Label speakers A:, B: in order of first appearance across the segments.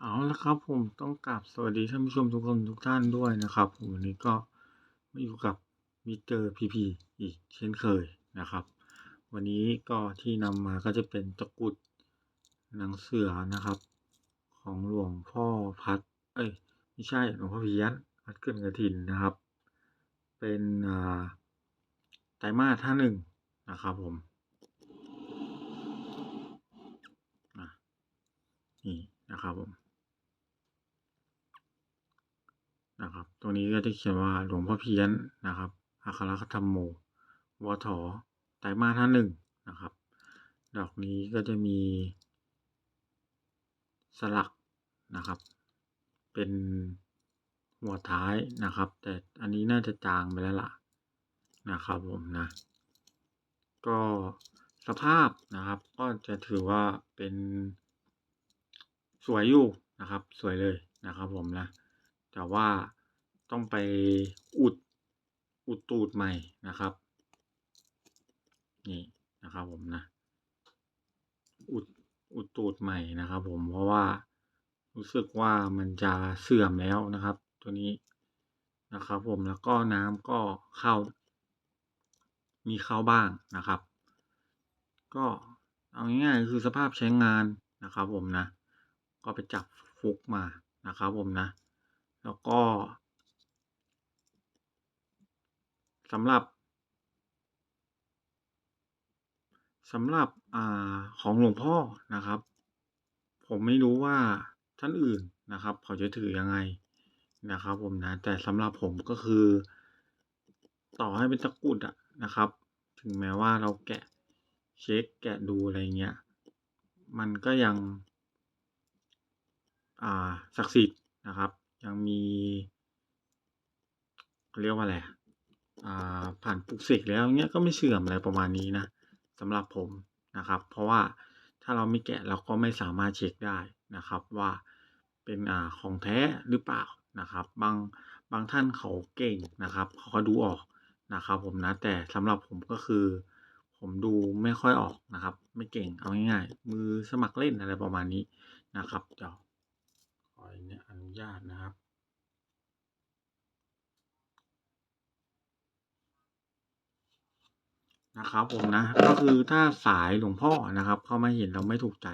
A: เอาละครับผมต้องกราบสวัสดีท่านผู้ชมทุกคนทุกท่านด้วยนะครับผมวันนี้ก็มาอยู่กับมิสเตอร์พีพีอีกเช่นเคยนะครับ วันนี้ก็ที่นำมาก็จะเป็นตะกรุดหนังเสือนะครับ ของหลวงพ่อพัด เอ้ยไม่ใช่หลวงพ่อเพี้ยนพัดเกินกระถินนะครับ เป็นอ่าไตรมาสท่าหนึ่งนะครับผมนี่นะครับผม นะครับ ตรงนี้ก็จะเขียนว่าหลวงพ่อเพี้ยนนะครับอัครคธรรมโมวถไตรมาสท่าหนึ่งนะครับ ดอกนี้ก็จะมี สลักนะครับ เป็นหัวท้ายนะครับ แต่อันนี้น่าจะจางไปแล้วล่ะนะครับผมนะ ก็สภาพนะครับ ก็จะถือว่าเป็นสวยอยู่นะครับ สวยเลยนะครับผมนะ แต่ว่า ต้องไปอุดอุดตูดใหม่นะครับ นี่นะครับผมนะ อุดอุดตูดใหม่นะครับ ผมเพราะว่ารู้สึกว่ามันจะเสื่อมแล้วนะครับ ตัวนี้นะครับ ผมแล้วก็น้ำก็เข้า มีเข้าบ้างนะครับ ก็เอาง่ายๆคือสภาพใช้งานนะครับ ผมนะ ก็ไปจับฟุกมานะครับ ผมนะ แล้วก็ สำหรับสำหรับอ่าของหลวงพ่อนะครับ ผมไม่รู้ว่าท่านอื่นนะครับ เขาจะถือยังไงนะครับ ผมนะ แต่สำหรับผมก็คือ ต่อให้เป็นตะกุดอะนะครับ ถึงแม้ว่าเราแกะเช็คแกะดูอะไรเงี้ย มันก็ยัง อ่าศักดิ์สิทธิ์นะครับ ยังมีเรียกว่าอะไร ผ่านปลุกเสกแล้วเงี้ยก็ไม่เสื่อมอะไรประมาณนี้นะสำหรับผมนะครับ เพราะว่าถ้าเราไม่แกะเราก็ไม่สามารถเช็คได้นะครับว่าเป็นอ่าของแท้หรือเปล่านะครับ บางบางท่านเขาเก่งนะครับเขาก็ดูออกนะครับผมนะแต่สำหรับผมก็คือ ผมดูไม่ค่อยออกนะครับ ไม่เก่งเอาง่ายๆมือสมัครเล่นอะไรประมาณนี้นะครับเดี๋ยวขออนุญาตนะครับ นะครับผมนะก็คือถ้าสายหลวงพ่อนะครับ เข้ามาเห็นเราไม่ถูกใจ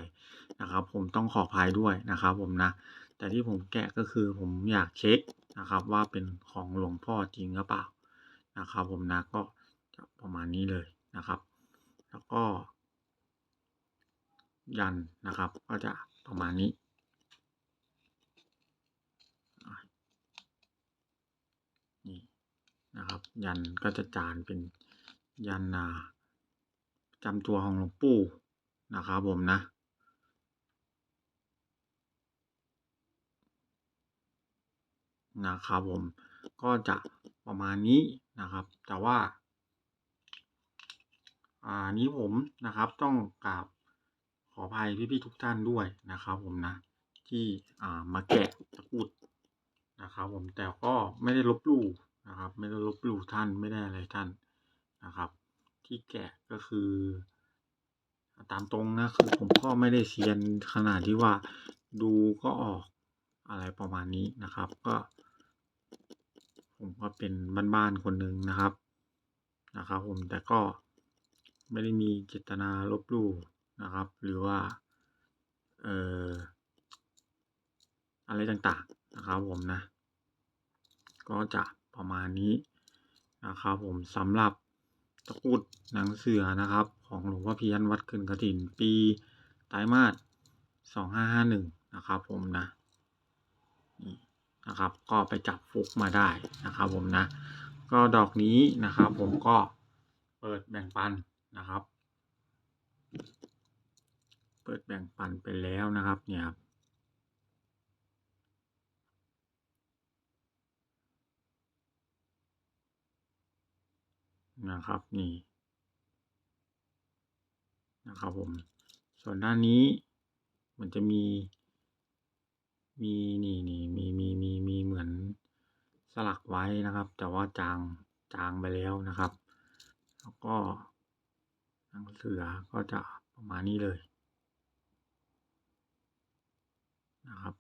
A: นะครับ ผมต้องขออภัยด้วยนะครับ ผมนะ แต่ที่ผมแกะก็คือผมอยากเช็คนะครับ ว่าเป็นของหลวงพ่อจริงหรือเปล่านะครับ ผมนะก็ประมาณนี้เลยนะครับ แล้วก็ ยันนะครับ ก็จะประมาณนี้นี่นะครับ ยันก็จะจานเป็น ยันนาจำตัวของหลวงปู่นะครับผมนะ นะครับผมก็จะประมาณนี้นะครับ แต่ว่า อ่านี้ผมนะครับต้องกราบขออภัยพี่ๆทุกท่านด้วยนะครับผมนะ ที่อ่ามาแกะตะกุดนะครับผมแต่ก็ไม่ได้ลบลู่นะครับ ไม่ได้ลบลู่ท่านไม่ได้อะไรท่าน นะครับ ที่แกะก็คือตามตรงนะคือผมก็ไม่ได้เซียนขนาดที่ว่าดูก็ออกอะไรประมาณนี้นะครับ ก็ ผมก็เป็นบ้านๆคนหนึ่งนะครับนะครับ ผมแต่ก็ไม่ได้มีเจตนาลบลู่นะครับ หรือว่าเอ่ออะไรต่างๆนะครับผมนะ ก็จะประมาณนี้นะครับผมสำหรับ ตะกุดหนังเสือนะครับ ของหลวงพ่อเพียนวัดขึ้นกระถินปีไตรมาสสองห้าห้าหนึ่งนะครับ ผมนะนี่นะครับ ก็ไปจับฟุกมาได้นะครับ ผมนะ ก็ดอกนี้นะครับ ผมก็เปิดแบ่งปันนะครับ เปิดแบ่งปันไปแล้วนะครับ เนี่ยครับ นะครับนี่นะครับผมส่วนด้านนี้มันจะมี มีนี่นี่มีมีมีมีเหมือนสลักไว้นะครับ แต่ว่าจางจางไปแล้วนะครับ แล้วก็หนังเสือก็จะประมาณนี้เลยนะครับ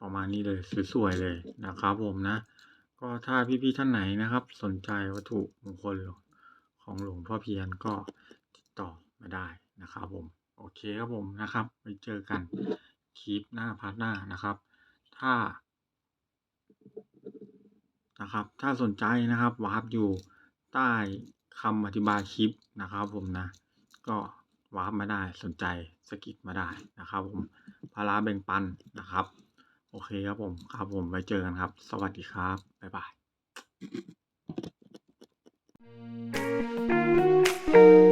A: ประมาณนี้เลยสวยๆเลยนะครับผมนะ ก็ถ้าพี่ๆท่านไหนนะครับ สนใจวัตถุมงคลของหลวงพ่อเพียรก็ติดต่อมาได้นะครับผมโอเคครับผมนะครับไว้เจอกันคลิปหน้าพาร์ทหน้านะครับ ถ้านะครับ ถ้าสนใจนะครับวาร์ปอยู่ใต้คำอธิบายคลิปนะครับ ผมนะ ก็วาร์ปมาได้สนใจสกิดมาได้นะครับ ผมพาราแบ่งปันนะครับ โอเคครับผม ครับผมไว้เจอกันครับ สวัสดีครับ บ๊ายบาย